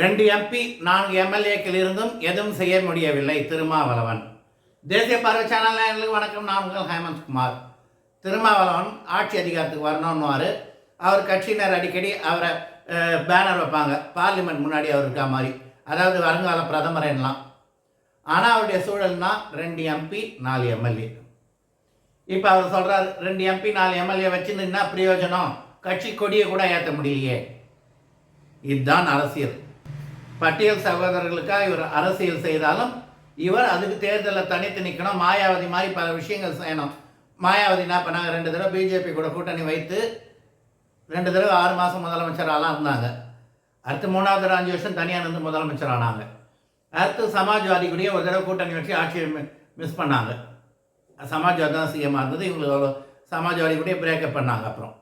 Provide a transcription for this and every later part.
ரெண்டு எம்பி நான்கு எம்எல்ஏக்கள் இருந்தும் எதுவும் செய்ய முடியவில்லை. திருமாவளவன். தேசிய பார்வை சேனல் வணக்கம். நான் உங்கள் ஹேமந்த் குமார். திருமாவளவன் ஆட்சி அதிகாரத்துக்கு வரணும்னுவார். அவர் கட்சியினர் அடிக்கடி அவரை பேனர் வைப்பாங்க. பார்லிமெண்ட் முன்னாடி அவர் இருக்கா மாதிரி. அதாவது வருங்கால பிரதமர் என்னலாம். ஆனால் அவருடைய சூழல்னா ரெண்டு எம்பி நாலு எம்எல்ஏ இப்போ அவர் சொல்கிறார் ரெண்டு எம்பி நாலு எம்எல்ஏ வச்சுன்னு என்ன பிரயோஜனம்? கட்சி கொடியை கூட ஏற்ற முடியலையே. இதுதான் அரசியல். பட்டியல் சகோதரர்களுக்காக இவர் அரசியல் செய்தாலும் இவர் அதுக்கு தேர்தலில் தனித்து நிற்கணும் மாயாவதி மாதிரி பல விஷயங்கள் செய்யணும். மாயாவதி என்ன பண்ணாங்க? ரெண்டு தடவை பிஜேபி கூட கூட்டணி வைத்து ரெண்டு தடவை ஆறு மாதம் முதலமைச்சராலாம் இருந்தாங்க. அடுத்து மூணாவது தடவை அஞ்சு வருஷம் தனியாக இருந்து முதலமைச்சர் ஆனாங்க அடுத்து சமாஜ்வாதி கூடயே ஒரு தடவை கூட்டணி வச்சு ஆட்சியை மிஸ் பண்ணாங்க. சமாஜ்வாதி தான் சிஎம்மாக இருந்தது. இவங்களுக்கு சமாஜ்வாதி கூட பிரேக்கப் பண்ணாங்க அப்புறம்.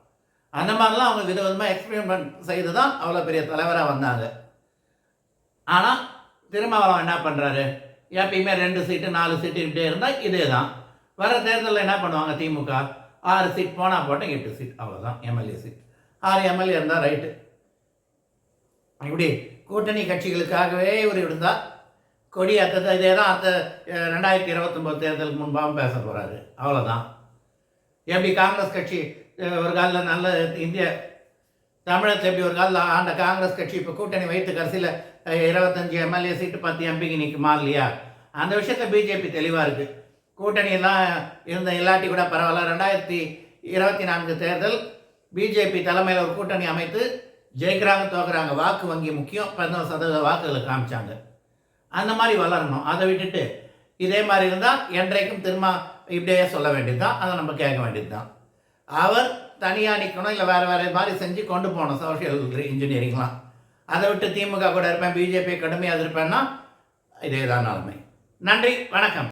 அந்த மாதிரிலாம் அவங்க வித விதமாக எக்ஸ்பிரிமெண்ட் செய்து தான் அவ்வளோ பெரிய தலைவராக வந்தாங்க. ஆனால் திருமாவளவன் என்ன பண்ணுறாரு எப்பயுமே ரெண்டு சீட்டு நாலு சீட்டு இப்படியே இருந்தால் இதே தான் வர தேர்தலில் என்ன பண்ணுவாங்க திமுக? ஆறு சீட் போனால் போட்டேன் எட்டு சீட் அவ்வளோதான் எம்எல்ஏ சீட் ஆறு எம்எல்ஏ இருந்தால் ரைட்டு இப்படி கூட்டணி கட்சிகளுக்காகவே இவர் இருந்தால் கொடி அத்தத்தை இதே தான் அடுத்த ரெண்டாயிரத்தி இருபத்தொம்போது தேர்தலுக்கு முன்பாகவும் பேச போகிறாரு அவ்வளோதான் எப்படி காங்கிரஸ் கட்சி ஒரு காலில் நல்ல இந்திய தமிழகத்தில் எப்படி ஒரு காலத்தில் ஆண்ட காங்கிரஸ் கட்சி இப்போ கூட்டணி வைத்து கடைசியில் இருபத்தஞ்சி எம்எல்ஏ சீட்டு பத்து எம்பிக்கு நிற்குமா இல்லையா அந்த விஷயத்தில் பிஜேபி தெளிவாக இருக்குது கூட்டணியெல்லாம் இருந்த இல்லாட்டி கூட பரவாயில்ல. ரெண்டாயிரத்தி இருபத்தி நான்கு தேர்தல் பிஜேபி தலைமையில் ஒரு கூட்டணி அமைத்து ஜெயிக்கிறாங்க தோக்குறாங்க. வாக்கு வங்கி முக்கியம். பதினோரு சதவீத வாக்குகளை காமிச்சாங்க. அந்த மாதிரி வளரணும். அதை விட்டுட்டு இதே மாதிரி இருந்தால் என்றைக்கும் திரும்ப இப்படியே சொல்ல வேண்டியது தான் அதை நம்ம கேட்க வேண்டியது தான் அவர் தனியாக நிற்கணும் இல்லை வேறு வேறு மாதிரி செஞ்சு கொண்டு போகணும். சோஷியல் இன்ஜினியரிங்லாம் அதை விட்டு திமுக கூட இருப்பேன் பிஜேபி கடுமையாக இருப்பேன்னா இதே தான் நிலைமை நன்றி வணக்கம்.